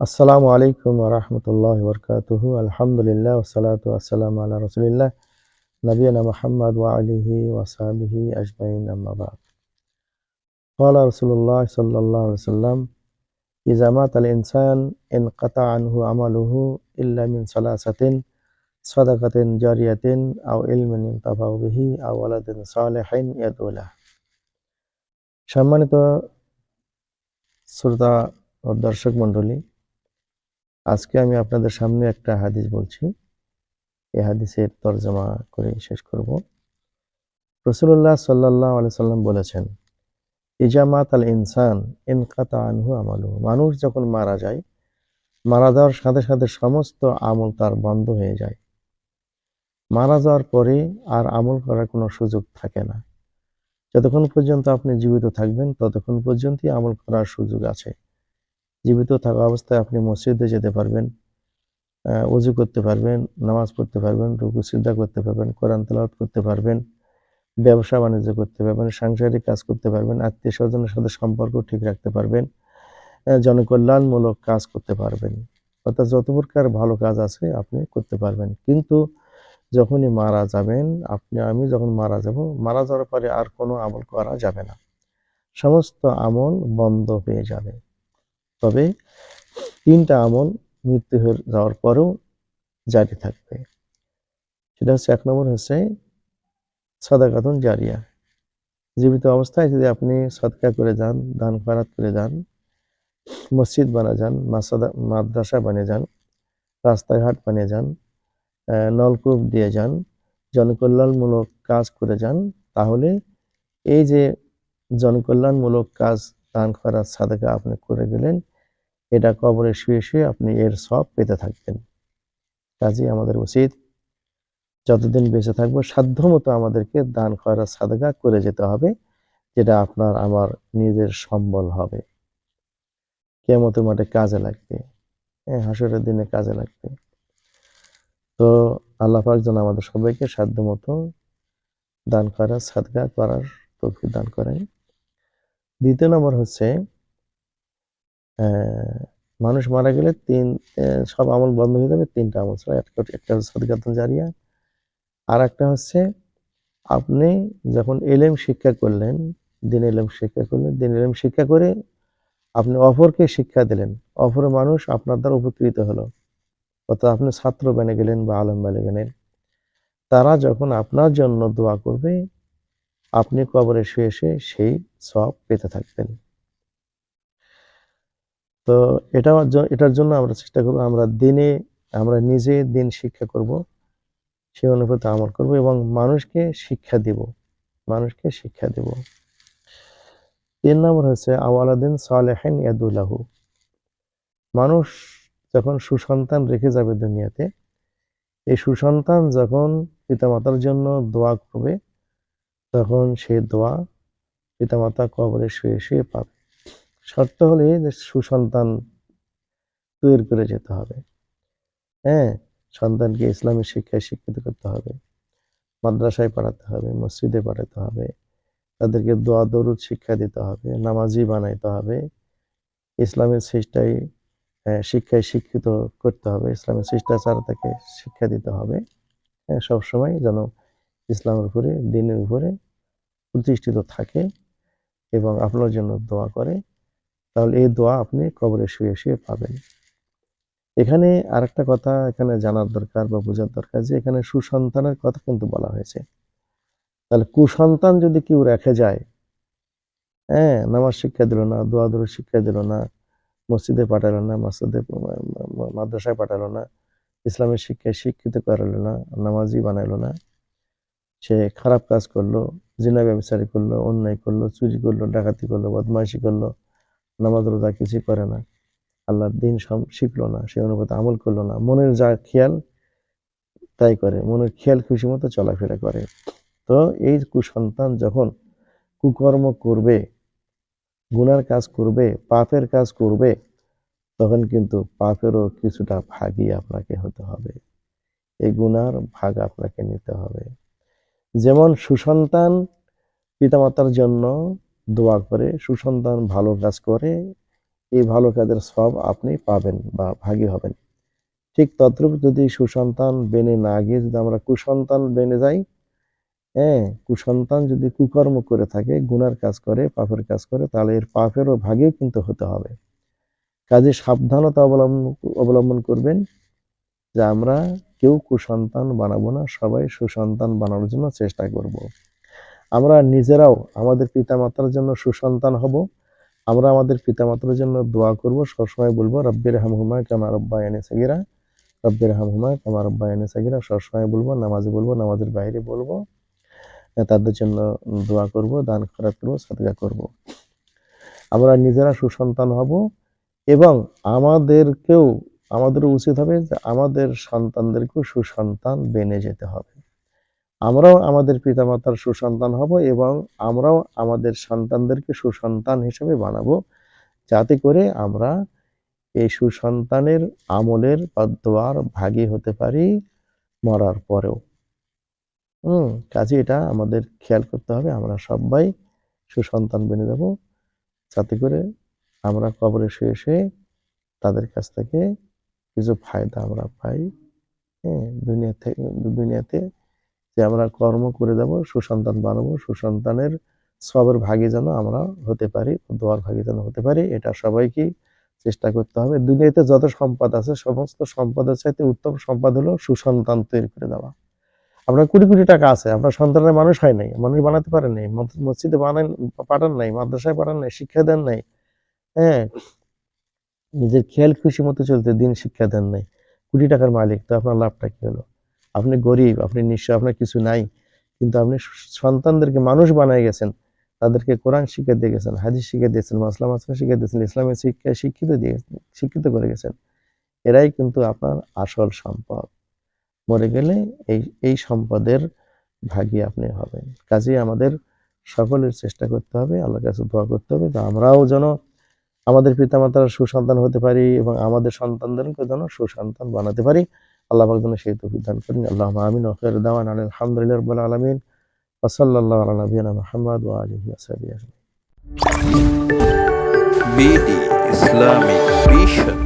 আসসালামু আলাইকুম রহমতুল্লাহ বরকাতুহ আলহামদুলিল্লাহ ওসালাত আসসালাম আল্লাহ রসুলিল্লাহ নবীনা মোহাম্মদ ওয়া আলিহি ওয়াসাবিহি আজমাইন আম্মাবাদ قال رسول الله صلى الله عليه وسلم إذا مات الإنسان انقطع عنه عمله إلا من ثلاثة صدقة جارية أو علم ينتفع به أو ولد صالح يدعو له সম্মানিত শ্রোতা ও দর্শক মণ্ডলী আজকে আমি আপনাদের সামনে একটা হাদিস বলছি। এই হাদিসের তর্জমা করে শেষ করব। রসুল্লাহ সাল্লাহ আলি সাল্লাম বলেছেন, ইজামাত আল ইনসান ইনকাতা আনহু আমালু মানুষ যখন মারা যায়, মারা যাওয়ার সাথে সাথে সমস্ত আমল তার বন্ধ হয়ে যায়। মারা যাওয়ার পরে আর আমল করার কোনো সুযোগ থাকে না। যতক্ষণ পর্যন্ত আপনি জীবিত থাকবেন, ততক্ষণ পর্যন্তই আমল করার সুযোগ আছে। জীবিত থাকা অবস্থায় আপনি মসজিদে যেতে পারবেন উজু করতে পারবেন, নামাজ পড়তে পারবেন, রুকু সিদ্ধা করতে পারবেন, কোরআন তেলাওয়াত করতে পারবেন, ব্যবসা বাণিজ্য করতে পারবেন, সাংসারিক কাজ করতে পারবেন, আত্মীয় স্বজনের সাথে সম্পর্ক ঠিক রাখতে পারবেন জনকল্যাণমূলক কাজ করতে পারবেন। অর্থাৎ যত প্রকার ভালো কাজ আছে আপনি করতে পারবেন। কিন্তু যখনই মারা যাবেন, আপনি, আমি যখন মারা যাব, মারা যাওয়ার পরে আর কোনো আমল করা যাবে না। সমস্ত আমল বন্ধ হয়ে যাবে। তবে তিনটা আমল মৃত্যু হয়ে যাওয়ার পরেও জারি থাকবে। সেটা হচ্ছে এক নম্বর হচ্ছে সদাকাতন জারিয়া। জীবিত অবস্থায় যদি আপনি সদকা করে যান, দান ফারাত করে যান, মসজিদ বানা যান মাদ্রাসা বানিয়ে যান, রাস্তাঘাট বানিয়ে যান নলকূপ দিয়ে যান, জনকল্যাণমূলক কাজ করে যান, তাহলে এই যে জনকল্যাণমূলক কাজ দান করার সাদাকা আপনি করে গেলেন। এটা কবরে শুয়ে শুয়ে আপনি এর সব পেতে থাকবেন। কাজে আমাদের উচিত যতদিন বেঁচে থাকব সাধ্য মতো আমাদেরকে দান করার সাদগা করে যেতে হবে, যেটা আপনার আমার নিজের সম্বল হবে। কেমতের মাঠে কাজে লাগবে। হ্যাঁ হাসরের দিনে কাজে লাগবে। তো আল্লাহ পাক যেন আমাদের সবাইকে সাধ্য মতো দান করার সাদগা করার তৌফিক দান করেন। দ্বিতীয় নম্বর হচ্ছে মানুষ মারা গেলে তিন সব আমল বন্ধ হয়ে যাবে, তিনটা আমল ছাড়া একটা একটা হচ্ছে জারিয়া। আর একটা হচ্ছে, আপনি যখন এলেম শিক্ষা করলেন, দিন এলেম শিক্ষা করলেন, দিন এলেম শিক্ষা করে আপনি অপরকে শিক্ষা দিলেন। অপর মানুষ আপনার দ্বারা উপকৃত হলো। অর্থাৎ আপনি ছাত্র বেনে গেলেন বা আলম বেনে গেলেন। তারা যখন আপনার জন্য দোয়া করবে আপনি কবরে শুয়ে শুয়ে সেই সব পেতে থাকবেন। তো এটা এটার জন্য আমরা চেষ্টা করব, আমরা দিনে, আমরা নিজে দিন শিক্ষা করব সেই অনুপাতে আমল করব এবং মানুষকে শিক্ষা দিব, মানুষকে শিক্ষা দেব। তিন নম্বর হচ্ছে, আওয়ালাদিন সালেহেন ইয়াদুল্লাহু মানুষ যখন সুসন্তান রেখে যাবে দুনিয়াতে, এই সুসন্তান যখন পিতামাতার জন্য দোয়া করবে তখন সে দোয়া পিতামাতা কবরে শুয়ে শুয়ে পাবে। শর্ত হলে সুসন্তান তৈরি করে যেতে হবে। হ্যাঁ সন্তানকে ইসলামের শিক্ষায় শিক্ষিত করতে হবে, মাদ্রাসায় পড়াতে হবে, মসজিদে পাঠাতে হবে, তাদেরকে দোয়া দরুদ শিক্ষা দিতে হবে, নামাজি বানাইতে হবে, ইসলামের চেষ্টায় শিক্ষায় শিক্ষিত করতে হবে, ইসলামের শিষ্টাচার তাকে শিক্ষা দিতে হবে। হ্যাঁ সবসময় যেন ইসলামের উপরে, দিনের উপরে প্রতিষ্ঠিত থাকে এবং আপনার জন্য দোয়া করে, তাহলে এই দোয়া আপনি কবরে শুয়ে শুয়ে পাবেন। এখানে আর একটা কথা এখানে জানার দরকার বা বোঝার দরকার যে এখানে সুসন্তানের কথা কিন্তু বলা হয়েছে। তাহলে কুসন্তান যদি কেউ রেখে যায় হ্যাঁ নামাজ শিক্ষা দিল না, দোয়া দোয়া শিক্ষা দিল না, মসজিদে পাঠালো না, মসজিদে মাদ্রাসায় পাঠালো না, ইসলামের শিক্ষায় শিক্ষিত করালো না, নামাজি বানাইলো না সে খারাপ কাজ করল, জিনা ব্যবসায়ী করল, অন্যায় করল, চুরি করল, ডাকাতি করল, বদমাইশি করল, নামাজ রোজা কিছুই করে না। আল্লাহর দিন শিখলো না, সে অনুপাতে আমল করল না। মনের যা খেয়াল তাই করে, মনের খেয়াল খুশি মতো চলাফেরা করে। তো এই কুসন্তান যখন কুকর্ম করবে, গুনার কাজ করবে, পাপের কাজ করবে, তখন কিন্তু পাপেরও কিছুটা ভাগই আপনাকে হতে হবে। এই গুনার ভাগ আপনাকে নিতে হবে। যেমন সুসন্তান পিতামাতার জন্য দোয়া করে, সুসন্তান ভালো কাজ করে, এই ভালো কাজের সব আপনি পাবেন বা ভাগী হবেন। ঠিক তদ্রূপ যদি সুসন্তান বেনে না গিয়ে যদি আমরা কুসন্তান বেনে যাই হ্যাঁ কুসন্তান যদি কুকর্ম করে থাকে, গুনার কাজ করে, পাপের কাজ করে, তাহলে এর পাপেরও ভাগেও কিন্তু হতে হবে। কাজে সাবধানতা অবলম্বন অবলম্বন করবেন যে আমরা কেউ কুসন্তান বানাবো না, সবাই সুসন্তান বানানোর জন্য চেষ্টা করব। আমরা নিজেরাও আমাদের পিতামাতার জন্য সুসন্তান হব। আমরা আমাদের পিতামাতার জন্য দোয়া করব। সবসময় বলব রব্বির হামহুমা কামা রব্বায়ানি সাগিরা। রব্বির হামহুমা কামা রব্বায়ানি সাগিরা। সবসময় বলব, নামাজে বলব, নামাজের বাইরে বলব। তাদের জন্য দোয়া করব, দান খরাত করব সদকা করব। আমরা নিজেরা সুসন্তান হব এবং আমাদেরকেও আমাদের উচিত হবে যে আমাদের সন্তানদেরকেও সুসন্তান বেনে যেতে হবে। আমরাও আমাদের পিতামাতার সুসন্তান হব এবং আমরাও আমাদের সন্তানদেরকে সুসন্তান হিসেবে বানাবো যাতে করে আমরা এই সুসন্তানের আমলের বা দোয়ার ভাগী হতে পারি মরার পরেও। হুম, কাজে এটা আমাদের খেয়াল করতে হবে। আমরা সবাই সুসন্তান বেনে যাব যাতে করে আমরা কবরে শুয়ে শুয়ে তাদের কাছ থেকে কিছু ফায়দা আমরা পাই। হ্যাঁ দুনিয়া থেকে দুনিয়াতে যে আমরা কর্ম করে যাব, সুসন্তান বানাবো, সুসন্তানের সবের ভাগে যেন আমরা হতে পারি, দোয়ার ভাগে যেন হতে পারি, এটা সবাইকে চেষ্টা করতে হবে। দুনিয়াতে যত সম্পদ আছে, সমস্ত সম্পদের চাইতে উত্তম সম্পদ হলো সুসন্তান তৈরি করে দেওয়া। আপনার কোটি কোটি টাকা আছে আপনার সন্তানের মানুষ হয় নাই, মানুষ বানাতে পারেন নাই মস- মসজিদে বানান, পাঠান নাই, মাদ্রাসায় পাঠান নাই, শিক্ষা দেন নাই হ্যাঁ নিজের খেয়াল খুশি মতো চলতে দিন শিক্ষা দেন নাই। কোটি টাকার মালিক, তো আপনার লাভটা কি হলো? আপনি গরিব, আপনি নিঃস্ব, আপনার কিছু নাই। কিন্তু আপনি সন্তানদেরকে মানুষ বানায় গেছেন। তাদেরকে কোরআন শিক্ষা দিয়ে গেছেন, হাদিস শিক্ষা দিয়েছেন মাসলাম আসলাম শিক্ষা দিয়েছেন ইসলামের শিক্ষায় শিক্ষিত দিয়ে শিক্ষিত করে গেছেন। এরাই কিন্তু আপনার আসল সম্পদ। মরে গেলে এই এই সম্পদের ভাগী আপনি হবেন। কাজেই আমাদের সকলের চেষ্টা করতে হবে, আল্লাহর কাছে দোয়া করতে হবে, তো আমরাও যেন আমাদের পিতা পিতামাতার সুসন্তান হতে পারি এবং আমাদের সন্তানদেরকে যেন সুসন্তান বানাতে পারি। আল্লাহ পাক যেন সেই তৌফিক দান করেন। আল্লাহ আমিন ওখের দাওয়ান আলহামদুলিল্লাহ রব্বুল আলামিন। ওসল্লাল্লাহু আলা নবিয়ানা মুহাম্মদ ওয়া আলিহি ওয়াসাহবিহি আজমাইন। BD Islamic Vision